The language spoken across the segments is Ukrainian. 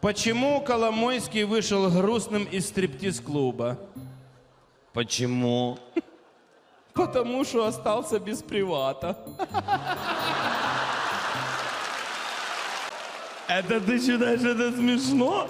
Почему Коломойский вышел грустным из стриптиз-клуба? Почему? Потому что остался без привата. Это ты считаешь, это смешно?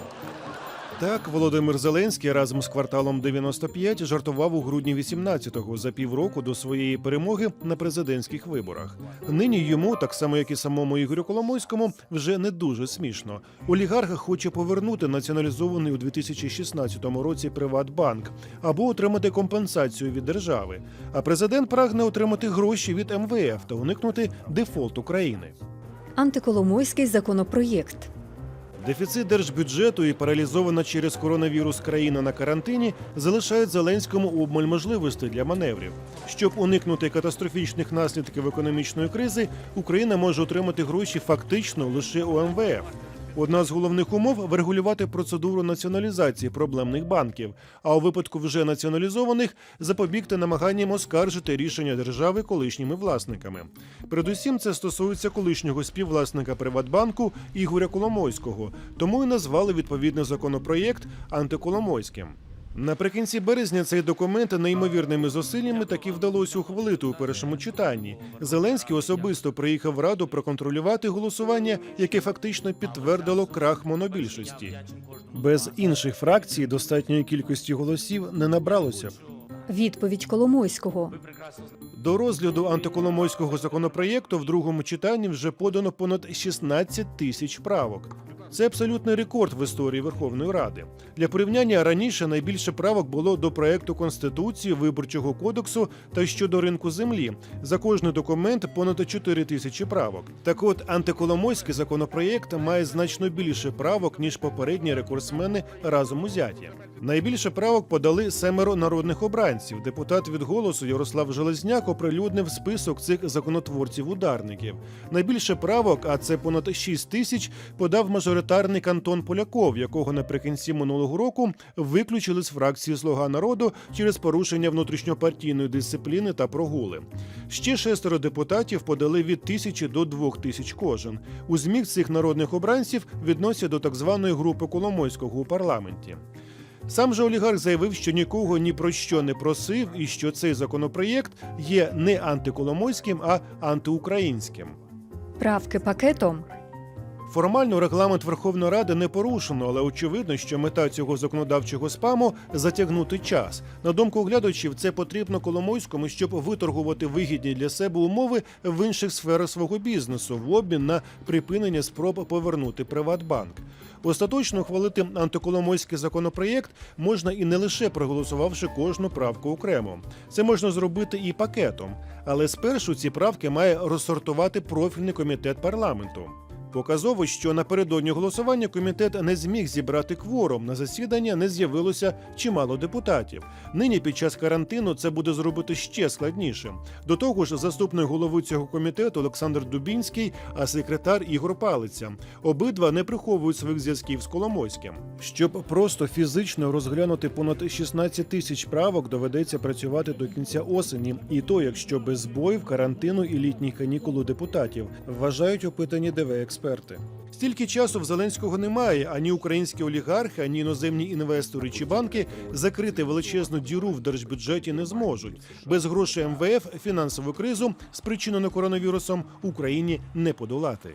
Так, Володимир Зеленський разом з кварталом 95 жартував у грудні 18-го за півроку до своєї перемоги на президентських виборах. Нині йому, так само як і самому Ігорю Коломойському, вже не дуже смішно. Олігарх хоче повернути націоналізований у 2016 році Приватбанк або отримати компенсацію від держави. А президент прагне отримати гроші від МВФ та уникнути дефолту країни. Антиколомойський законопроєкт. Дефіцит держбюджету і паралізована через коронавірус країна на карантині залишають Зеленському обмаль можливостей для маневрів. Щоб уникнути катастрофічних наслідків економічної кризи, Україна може отримати гроші фактично лише у МВФ. Одна з головних умов врегулювати процедуру націоналізації проблемних банків, а у випадку вже націоналізованих запобігти намаганням оскаржити рішення держави колишніми власниками. Передусім, це стосується колишнього співвласника Приватбанку Ігоря Коломойського, тому і назвали відповідний законопроєкт антиколомойським. Наприкінці березня цей документ неймовірними зусиллями таки вдалося ухвалити у першому читанні. Зеленський особисто приїхав в раду проконтролювати голосування, яке фактично підтвердило крах монобільшості. Без інших фракцій достатньої кількості голосів не набралося. Відповідь Коломойського. До розгляду антиколомойського законопроєкту в другому читанні вже подано понад 16 тисяч правок. Це абсолютний рекорд в історії Верховної Ради. Для порівняння раніше найбільше правок було до проекту конституції, виборчого кодексу та щодо ринку землі. За кожний документ понад 4 тисячі правок. Так от антиколомойський законопроєкт має значно більше правок ніж попередні рекордсмени разом узяті. Найбільше правок подали семеро народних обранців. Депутат від голосу Ярослав Железняк оприлюднив список цих законотворців-ударників. Найбільше правок, а це понад 6 тисяч, подав мажоритарний кантон Поляков, якого наприкінці минулого року виключили з фракції Слуга народу через порушення внутрішньопартійної дисципліни та прогули. Ще шестеро депутатів подали від тисячі до двох тисяч кожен. У зміг цих народних обранців відносять до так званої групи Коломойського у парламенті. Сам же олігарх заявив, що нікого ні про що не просив, і що цей законопроєкт є не антиколомойським, а антиукраїнським. Правки пакетом. Формально регламент Верховної Ради не порушено, але очевидно, що мета цього законодавчого спаму затягнути час. На думку глядачів, це потрібно Коломойському, щоб виторгувати вигідні для себе умови в інших сферах свого бізнесу в обмін на припинення спроб повернути Приватбанк. Остаточно ухвалити антиколомойський законопроєкт можна і не лише проголосувавши кожну правку окремо. Це можна зробити і пакетом, але спершу ці правки має розсортувати профільний комітет парламенту. Показово, що напередодні голосування комітет не зміг зібрати кворум. На засідання не з'явилося чимало депутатів. Нині під час карантину це буде зробити ще складніше. До того ж, заступник голови цього комітету Олександр Дубінський, а секретар Ігор Палиця. Обидва не приховують своїх зв'язків з Коломойським. Щоб просто фізично розглянути понад 16 тисяч правок, доведеться працювати до кінця осені, і то, якщо без збоїв, карантину і літніх канікул депутатів, вважають опитані ДВ експерти. Стільки часу в Зеленського немає ані українські олігархи, ані іноземні інвестори чи банки закрити величезну діру в держбюджеті не зможуть. Без грошей МВФ фінансову кризу, спричинену коронавірусом, Україні не подолати.